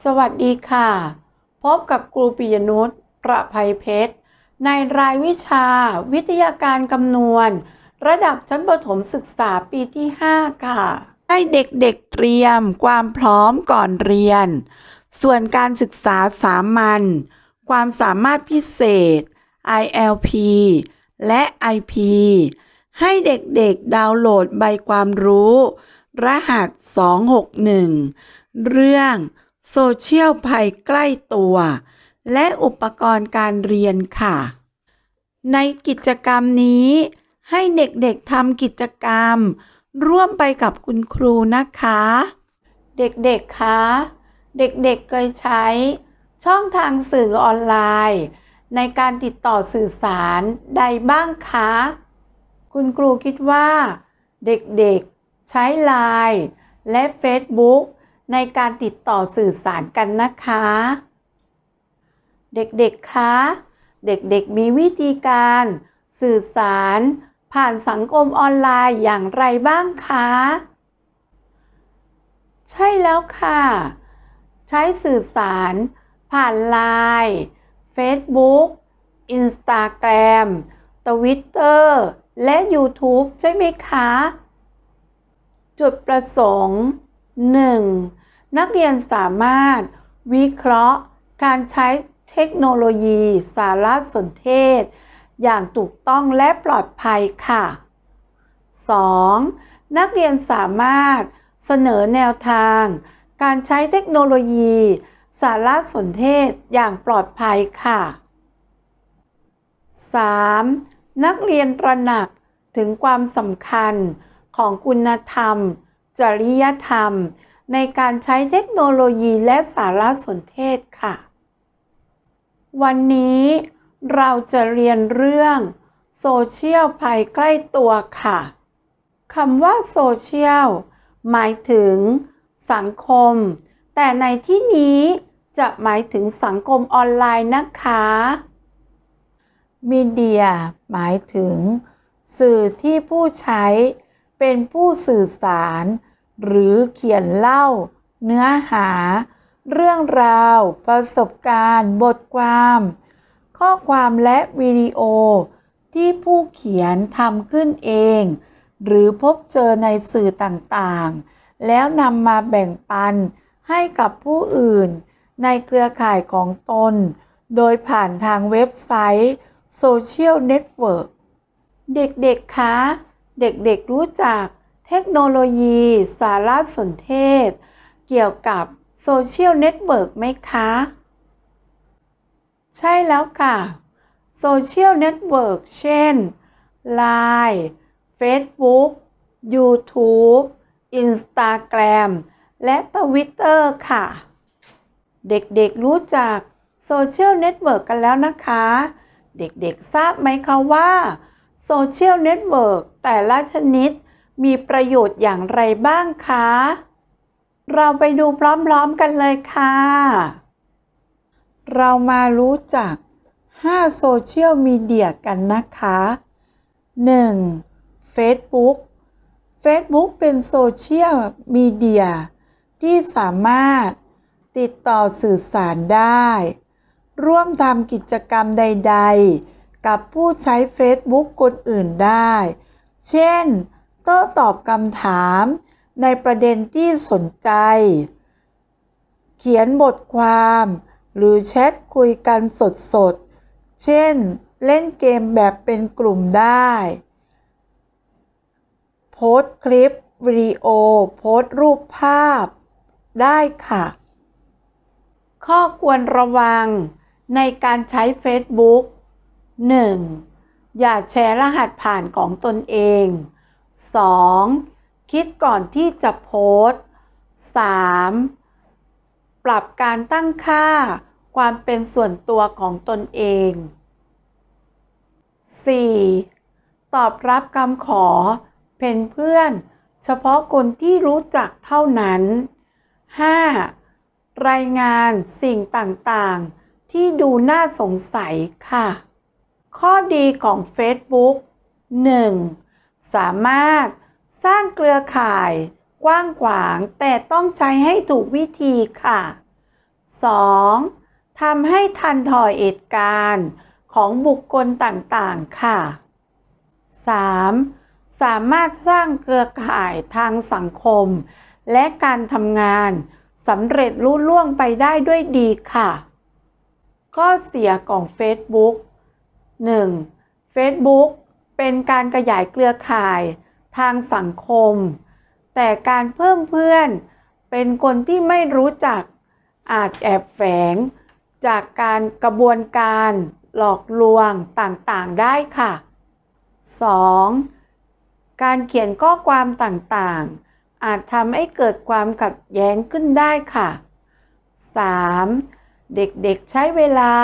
สวัสดีค่ะ พบกับครูปิยนุชประภัยเพชร ในรายวิชา วิทยาการคำนวณ ระดับชั้นประถมศึกษาปีที่ 5 ค่ะ ให้เด็กๆเตรียมความพร้อมก่อนเรียน ส่วนการศึกษาสามัญความสามารถพิเศษ ILP และ IP ให้เด็กๆดาวน์โหลดใบความรู้ รหัส 261 เรื่อง โซเชียลภัยใกล้ตัว และอุปกรณ์การเรียนค่ะ ในกิจกรรมนี้ให้เด็กๆทำกิจกรรม ร่วมไปกับคุณครูนะคะ เด็กๆคะเด็กๆเคยใช้ ช่องทางสื่อออนไลน์ ในการติดต่อสื่อสารใดบ้างคะ คุณครูคิดว่า เด็กๆ ใช้ Line และ Facebook ในการติดต่อสื่อสารกันนะคะ เด็กๆ คะ เด็กๆ มีวิธีการ สื่อสาร ผ่านสังคมออนไลน์อย่างไรบ้างคะ ใช่แล้วค่ะ ใช้สื่อสาร ผ่าน Line Facebook Instagram Twitter และ YouTube ใช่ไหมคะ จุดประสงค์ 1. นักเรียนสามารถ วิเคราะห์ การใช้เทคโนโลยี สารสนเทศ อย่างถูกต้องและปลอดภัยค่ะ 2. นักเรียนสามารถเสนอแนวทาง การใช้เทคโนโลยี สารสนเทศอย่างปลอดภัยค่ะ 3. นักเรียนตระหนักถึงความสำคัญของคุณธรรม จริยธรรม ในการใช้เทคโนโลยีและสารสนเทศค่ะ วันนี้เราจะเรียนเรื่องโซเชียลภัยใกล้ตัวค่ะคำว่าโซเชียลหมายถึงสังคม แต่ในที่นี้จะหมายถึงสังคมออนไลน์นะคะมีเดียหมายถึง สื่อที่ผู้ใช้เป็นผู้สื่อสาร หรือเขียนเล่า เนื้อหา เรื่องราว ประสบการณ์ บทความ ข้อความและวิดีโอ ที่ผู้เขียนทำขึ้นเอง หรือพบเจอในสื่อต่างๆ แล้วนำมาแบ่งปันให้กับผู้อื่น ในเครือข่ายของตน โดยผ่านทางเว็บไซต์โซเชียลเน็ตเวิร์กเด็กๆ คะ เด็กๆ รู้จัก เทคโนโลยี สารสนเทศ เกี่ยวกับโซเชียลเน็ตเวิร์กไหมคะ ใช่แล้วค่ะโซเชียลเน็ตเวิร์กเช่น Line Facebook YouTube Instagram และ Twitter ค่ะ เด็กๆรู้จักโซเชียลเน็ตเวิร์กกันแล้วนะคะ เด็กๆทราบไหมคะว่าโซเชียลเน็ตเวิร์กแต่ละชนิด มีประโยชน์อย่างไรบ้างคะ เราไปดูพร้อมๆกันเลยค่ะ เรามารู้จัก 5 โซเชียลมีเดียกันนะคะ 1. Facebook Facebook เป็นโซเชียลมีเดียที่สามารถติดต่อสื่อสารได้ ร่วมทำกิจกรรมใด ๆ กับผู้ใช้ Facebook คนอื่นได้ เช่น โต้ตอบคำถามในประเด็นที่สนใจ เขียนบทความ หรือแชทคุยกันสดๆ เช่น เล่นเกมแบบเป็นกลุ่มได้ โพสต์คลิปวิดีโอ โพสต์รูปภาพ ได้ค่ะ ข้อควรระวังในการใช้ Facebook 1. อย่าแชร์รหัสผ่านของตนเอง 2. คิดก่อนที่จะโพสต์ 3. ปรับการตั้งค่าความเป็นส่วนตัวของตนเอง 4. ตอบรับคำขอ เป็นเพื่อน เฉพาะคนที่รู้จักเท่านั้น 5. รายงานสิ่งต่างๆ ที่ดูน่าสงสัยค่ะ ข้อดีของ Facebook 1. สามารถสร้างเครือข่ายกว้างขวางแต่ต้องใช้ให้ถูกวิธีค่ะ 2. ทำให้ทันถอยเหตุการณ์ของบุคคลต่างๆ ค่ะ 3. สามารถสร้างเครือข่ายทางสังคม และการทำงานสำเร็จรุ่ล่วงไปได้ด้วยดีค่ะ ข้อเสียของ Facebook 1. Facebook เป็นการขยายเครือข่ายทางสังคม แต่การเพิ่มเพื่อน เป็นคนที่ไม่รู้จักอาจแอบแฝง จากการกระบวนการหลอกลวงต่างๆได้ค่ะ 2. การเขียนข้อความต่างๆ อาจทำให้เกิดความขัดแย้งขึ้นได้ค่ะ 3. เด็กๆใช้เวลา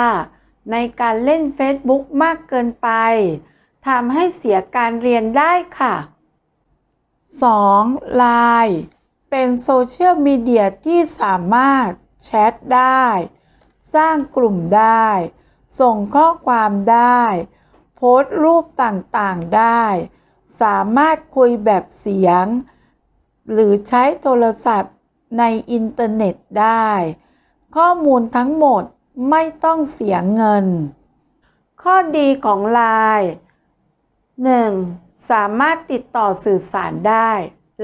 ในการเล่น Facebook มากเกินไป ทำให้เสียการเรียนได้ค่ะ 2. Line เป็นโซเชียลมีเดียที่สามารถแชทได้ สร้างกลุ่มได้ ส่งข้อความได้ โพสต์รูปต่างๆได้ สามารถคุยแบบเสียง หรือใช้โทรศัพท์ในอินเทอร์เน็ตได้ ข้อมูลทั้งหมดไม่ต้องเสียเงิน ข้อดีของ Line 1. สามารถติดต่อสื่อสารได้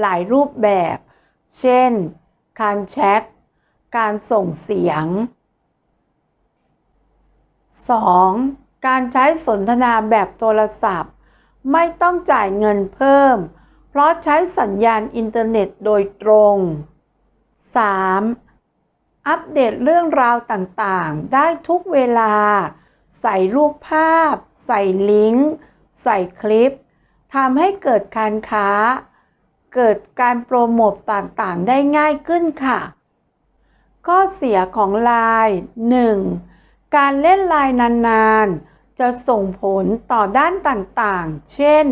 หลายรูปแบบ เช่น การแชท การส่งเสียง 2. การใช้สนทนาแบบโทรศัพท์ ไม่ต้องจ่ายเงินเพิ่ม เพราะใช้สัญญาณอินเทอร์เน็ตโดยตรง 3. อัปเดตเรื่องราวต่างๆ ได้ทุกเวลา ใส่รูปภาพ ใส่ลิงก์ ใส่คลิปทำให้เกิดการค้า เกิดการโปรโมทต่างๆ ได้ง่ายขึ้นค่ะ ข้อเสียของ Line 1. การเล่น Line นานๆ จะส่งผลต่อด้านต่างๆ เช่น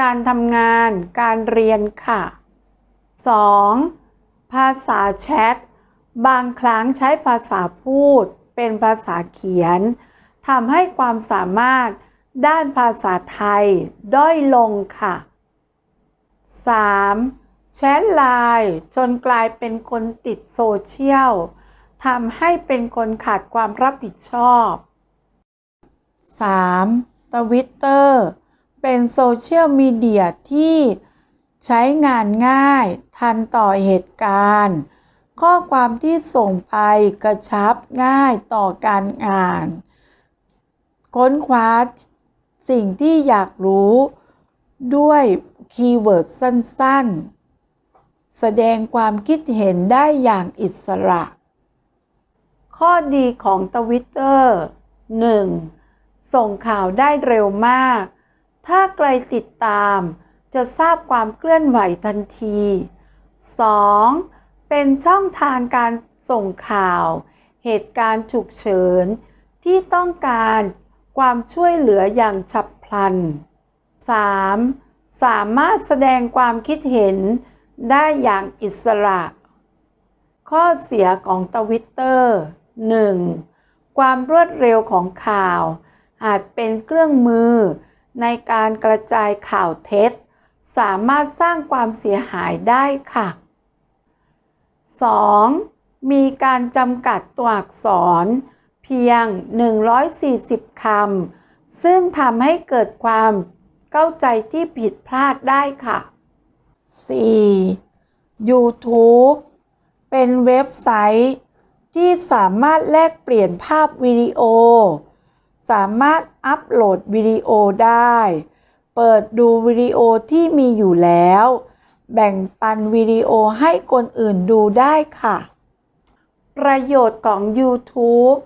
การทำงาน การเรียนค่ะ 2. ภาษาแชท บางครั้งใช้ภาษาพูด เป็นภาษาเขียนทำให้ความสามารถ ด้านภาษาไทย ด้อยลงค่ะ 3. แชทไลน์จนกลายเป็นคนติดโซเชียลทำให้เป็นคนขาดความรับผิดชอบ 3. ทวิตเตอร์เป็นโซเชียลมีเดียที่ใช้งานง่าย ทันต่อเหตุการณ์ ข้อความที่ส่งไปกระชับง่ายต่อการอ่าน ค้นคว้า สิ่งที่อยากรู้ด้วยคีย์เวิร์ดสั้น ๆ แสดงความคิดเห็นได้อย่างอิสระ ข้อดีของทวิตเตอร์ 1. ส่งข่าวได้เร็วมาก ถ้าใครติดตาม จะทราบความเคลื่อนไหวทันที 2. เป็นช่องทางการส่งข่าว เหตุการณ์ฉุกเฉิน ที่ต้องการ ความช่วยเหลืออย่างฉับพลัน 3. สามารถแสดงความคิดเห็นได้อย่างอิสระ ข้อเสียของทวิตเตอร์ 1. ความรวดเร็วของข่าว อาจเป็นเครื่องมือในการกระจายข่าวเท็จ สามารถสร้างความเสียหายได้ค่ะ 2. มีการจำกัดตัวอักษร เพียง 140 คำ ซึ่งทำให้เกิดความเข้าใจที่ผิดพลาดได้ค่ะ 4. YouTube เป็นเว็บไซต์ ที่สามารถแลกเปลี่ยนภาพวิดีโอ สามารถอัปโหลดวิดีโอได้ เปิดดูวิดีโอที่มีอยู่แล้ว แบ่งปันวิดีโอให้คนอื่นดูได้ค่ะ ประโยชน์ของ YouTube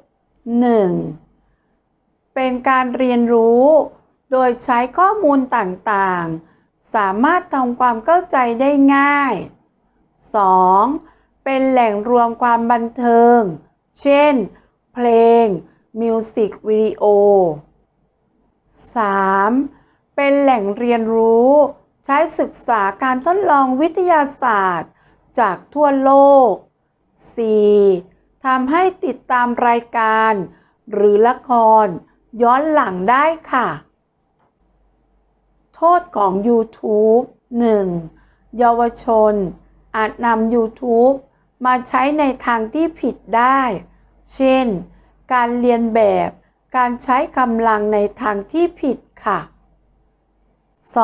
1. เป็นการเรียนรู้ โดยใช้ข้อมูลต่างๆ สามารถทำความเข้าใจได้ง่าย 2. เป็นแหล่งรวมความบันเทิง เช่น เพลง มิวสิกวิดีโอ 3. เป็นแหล่งเรียนรู้ ใช้ศึกษาการทดลองวิทยาศาสตร์ จากทั่วโลก 4. ทำให้ติดตามรายการ หรือละคร ย้อนหลังได้ค่ะ โทษของ YouTube 1. เยาวชน อาจนำ YouTube มาใช้ในทางที่ผิดได้ เช่น การเรียนแบบ การใช้กำลังในทางที่ผิดค่ะ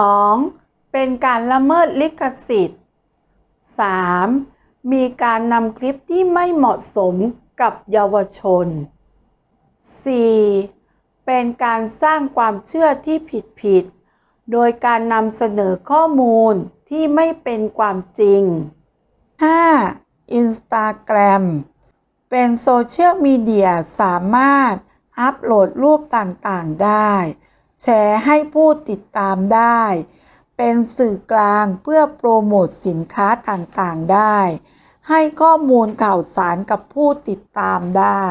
2. เป็นการละเมิดลิขสิทธิ์ 3. มีการนำคลิปที่ไม่เหมาะสมกับเยาวชน 4. เป็นการสร้างความเชื่อที่ผิดผิดๆ โดยการนำเสนอข้อมูลที่ไม่เป็นความจริง 5. Instagram เป็นโซเชียลมีเดียสามารถอัปโหลดรูปต่างๆได้ แชร์ให้ผู้ติดตามได้ เป็นสื่อกลางเพื่อโปรโมทสินค้าต่างๆได้ ให้ข้อมูลข่าวสารกับผู้ติดตามได้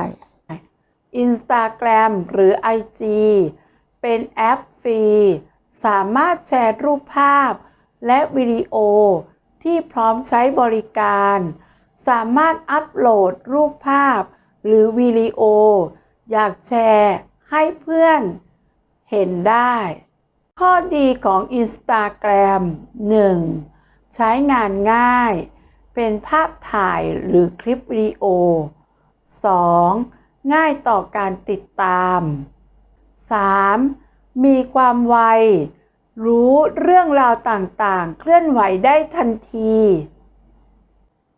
Instagram หรือ IG เป็นแอปฟรี สามารถแชร์รูปภาพ และวิดีโอที่พร้อมใช้บริการ สามารถอัปโหลดรูปภาพ หรือวิดีโอ อยากแชร์ให้เพื่อนเห็นได้ ข้อดีของ Instagram 1. ใช้งานง่าย เป็นภาพถ่ายหรือคลิปวิดีโอ 2. ง่ายต่อการติดตาม 3. มีความไว รู้เรื่องราวต่างๆ เคลื่อนไหวได้ทันที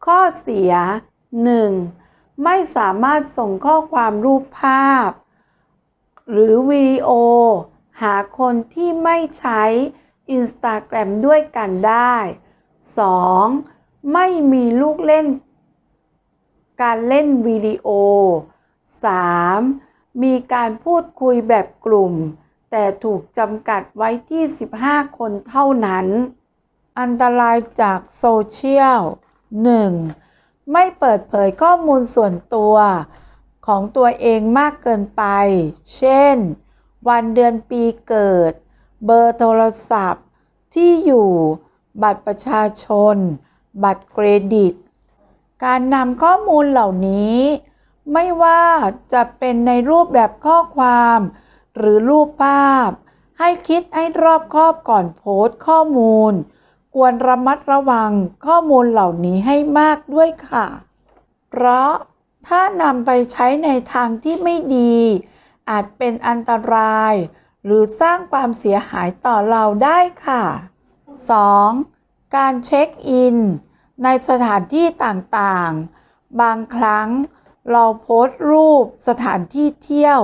ข้อเสีย 1. ไม่สามารถส่งข้อความรูปภาพ หรือวิดีโอ หาคนที่ไม่ใช้ Instagram ด้วยกันได้ 2. ไม่มีลูกเล่น การเล่นวิดีโอ 3. มีการพูดคุยแบบกลุ่ม แต่ถูกจำกัดไว้ที่ 15 คนเท่านั้น อันตรายจากโซเชียล 1. ไม่เปิดเผยข้อมูลส่วนตัวของตัวเองมากเกินไป เช่น วันเดือนปีเกิด เบอร์โทรศัพท์ ที่อยู่ บัตรประชาชน บัตรเครดิต การนำข้อมูลเหล่านี้ ไม่ว่าจะเป็นในรูปแบบข้อความ หรือรูปภาพ ให้คิดให้รอบคอบก่อนโพสต์ข้อมูล ควรระมัดระวังข้อมูลเหล่านี้ให้มากด้วยค่ะ เพราะถ้านำไปใช้ในทางที่ไม่ดี อาจเป็นอันตราย หรือสร้างความเสียหายต่อเราได้ค่ะ 2. การเช็คอิน ในสถานที่ต่างๆ บางครั้งเราโพสต์รูปสถานที่เที่ยว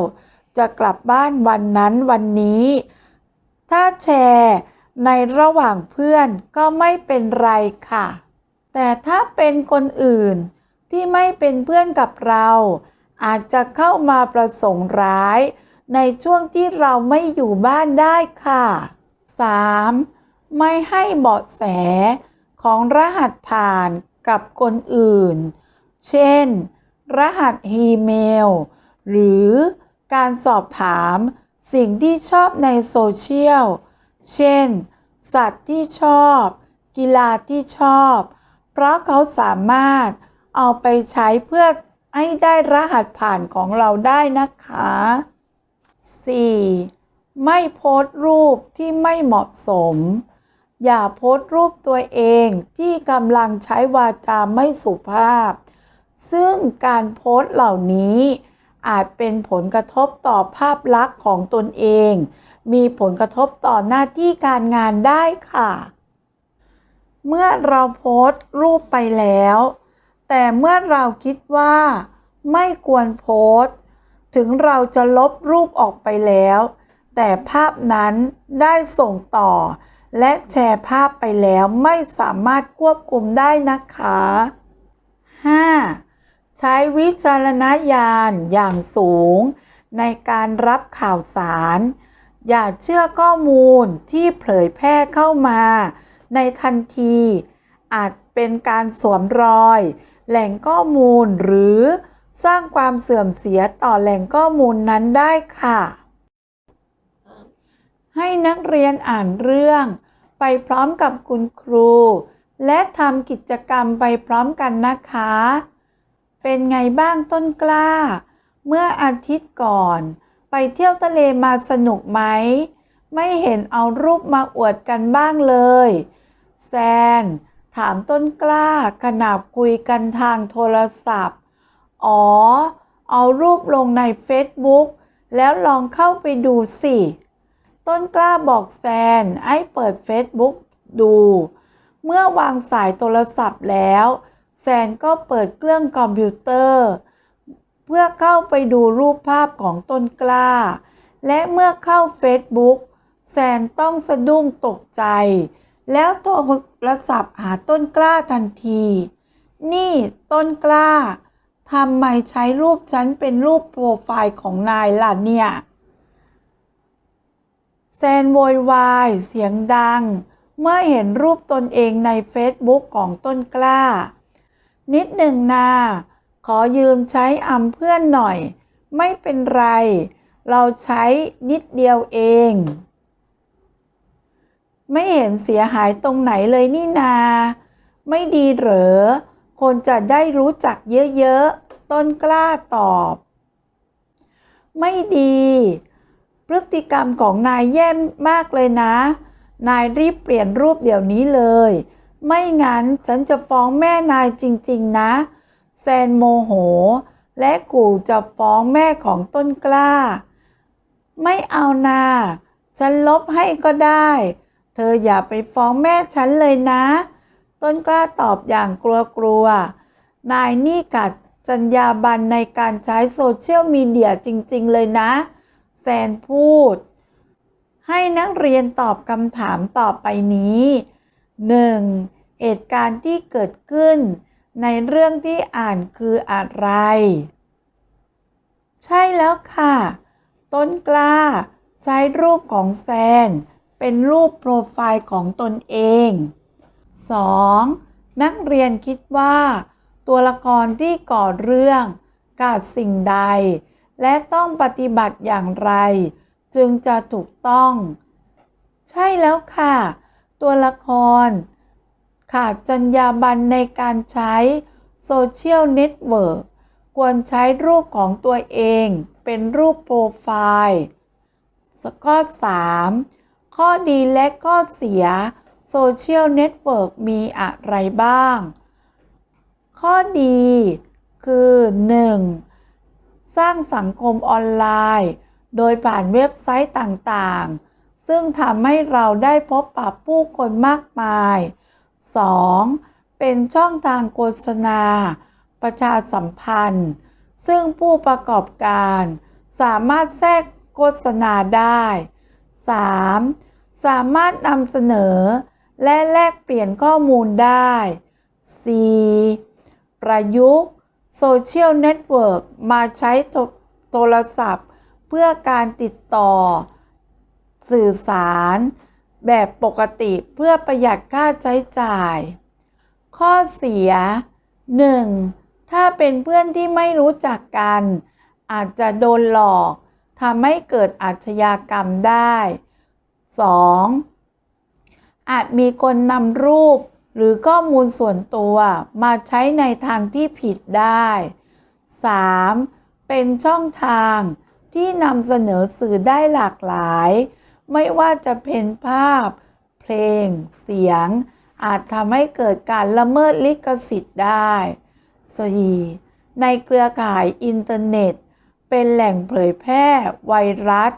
จะกลับบ้านวันนั้นวันนี้ ถ้าแชร์ในระหว่างเพื่อนก็ไม่เป็นไรค่ะ แต่ถ้าเป็นคนอื่นที่ไม่เป็นเพื่อนกับเรา อาจจะเข้ามาประสงค์ร้าย ในช่วงที่เราไม่อยู่บ้านได้ค่ะ 3. ไม่ให้เบาะแสของรหัสผ่านกับคนอื่น เช่น รหัสอีเมล หรือการสอบถามสิ่งที่ชอบในโซเชียล เช่น สัตว์ที่ชอบ กีฬาที่ชอบ เพราะเขาสามารถเอาไปใช้เพื่อให้ได้รหัสผ่านของเราได้นะคะ 4. ไม่โพสต์รูปที่ไม่เหมาะสม อย่าโพสต์รูปตัวเองที่กำลังใช้วาจาไม่สุภาพ ซึ่งการโพสต์เหล่านี้ อาจเป็นผลกระทบต่อภาพลักษณ์ของตนเอง มีผลกระทบต่อหน้าที่การงานได้ค่ะ เมื่อเราโพสต์รูปไปแล้ว แต่เมื่อเราคิดว่า ไม่ควรโพสต์ ถึงเราจะลบรูปออกไปแล้ว แต่ภาพนั้นได้ส่งต่อ และแชร์ภาพไปแล้วไม่สามารถควบคุมได้นะคะ 5. ใช้วิจารณญาณอย่างสูง ในการรับข่าวสาร อย่าเชื่อข้อมูลที่เผยแพร่เข้ามา ในทันที อาจเป็นการสวมรอย แหล่งข้อมูลหรือสร้างความเสื่อมเสียต่อแหล่งข้อมูลนั้นได้ค่ะ ให้นักเรียนอ่านเรื่อง ไปพร้อมกับคุณครู และทำกิจกรรมไปพร้อมกันนะคะ เป็นไงบ้างต้นกล้า เมื่ออาทิตย์ก่อน ไปเที่ยวทะเลมาสนุกไหม ไม่เห็นเอารูปมาอวดกันบ้างเลยแซนถามต้นกล้าขณะคุยกันทางโทรศัพท์ อ๋อ เอารูปลงใน Facebook แล้วลองเข้าไปดูสิ ต้นกล้าบอกแซนให้เปิด Facebook ดู เมื่อวางสายโทรศัพท์แล้วแซนก็เปิดเครื่องคอมพิวเตอร์ เพื่อเข้าไปดูรูปภาพของต้นกล้า และเมื่อเข้า Facebook แซนต้องสะดุ้งตกใจ แล้วโทรศัพท์หาต้นกล้าทันที นี่ต้นกล้าทำไมใช้รูปฉันเป็นรูปโปรไฟล์ของนายล่ะเนี่ย แซนโวยวายเสียงดัง เมื่อเห็นรูปตนเองในเฟซบุ๊กของต้นกล้า นิดหนึ่งนา ขอยืมใช้อำเพื่อนหน่อย ไม่เป็นไร เราใช้นิดเดียวเอง ไม่เห็นเสียหายตรงไหนเลยนี่นา ไม่ดีเหรอ คนจะได้รู้จักเยอะๆ ต้นกล้าตอบ ไม่ดี พฤติกรรมของนายแย่มากเลยนะ นายรีบเปลี่ยนรูปเดี๋ยวนี้เลย ไม่งั้นฉันจะฟ้องแม่นายจริง ๆ นะ แซนโมโห และกูจะฟ้องแม่ของต้นกล้า ไม่เอานา ฉันลบให้ก็ได้ เธออย่าไปฟ้องแม่ฉันเลยนะ ต้นกล้าตอบอย่างกลัวๆ นายนี่กัดจัญญาบันในการใช้โซเชียลมีเดียจริง ๆ เลยนะ แซนพูด ให้นักเรียนตอบคำถามต่อไปนี้ 1. เหตุการณ์ที่เกิดขึ้น ในเรื่องที่อ่านคืออะไร ใช่แล้วค่ะ ต้นกล้า ใช้รูปของแซน เป็นรูปโปรไฟล์ของตนเอง 2. นักเรียนคิดว่า ตัวละครที่ก่อเรื่องขาดสิ่งใด และต้องปฏิบัติอย่างไร จึงจะถูกต้อง ใช่แล้วค่ะ ตัวละคร ขาดจรรยาบรรณในการใช้โซเชียลเน็ตเวิร์กควรใช้รูปของตัวเองเป็นรูปโปรไฟล์ข้อ 3 ข้อดีและข้อเสียโซเชียลเน็ตเวิร์กมีอะไรบ้าง ข้อดีคือ 1. สร้างสังคมออนไลน์ โดยผ่านเว็บไซต์ต่างๆ ซึ่งทำให้เราได้พบปะผู้คนมากมาย 2. เป็นช่องทางโฆษณา ประชาสัมพันธ์ ซึ่งผู้ประกอบการ สามารถแทรกโฆษณาได้ 3. สามารถนำเสนอ และแลกเปลี่ยนข้อมูลได้ 4. ประยุกต์ โซเชียลเน็ตเวิร์กมาใช้โทรศัพท์ เพื่อการติดต่อ สื่อสาร แบบปกติเพื่อประหยัดค่าใช้จ่าย ข้อเสีย 1. ถ้าเป็นเพื่อนที่ไม่รู้จักกัน อาจจะโดนหลอกทำให้เกิดอาชญากรรมได้ 2. อาจมีคนนำรูป หรือข้อมูลส่วนตัวมาใช้ในทางที่ผิดได้ 3. เป็นช่องทางที่นำเสนอสื่อได้หลากหลาย ไม่ว่าจะเป็นภาพ เพลง เสียง อาจทำให้เกิดการละเมิดลิขสิทธิ์ได้ 4. ในเครือข่ายอินเทอร์เน็ต เป็นแหล่งเผยแพร่ ไวรัส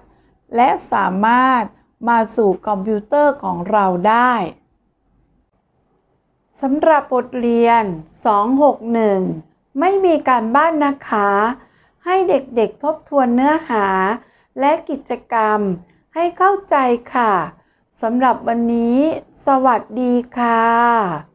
และสามารถมาสู่คอมพิวเตอร์ของเราได้ สำหรับบทเรียน 261 ไม่มีการบ้านนะคะ ให้เด็กๆทบทวนเนื้อหา และกิจกรรมให้เข้าใจค่ะ สำหรับวันนี้ สวัสดีค่ะ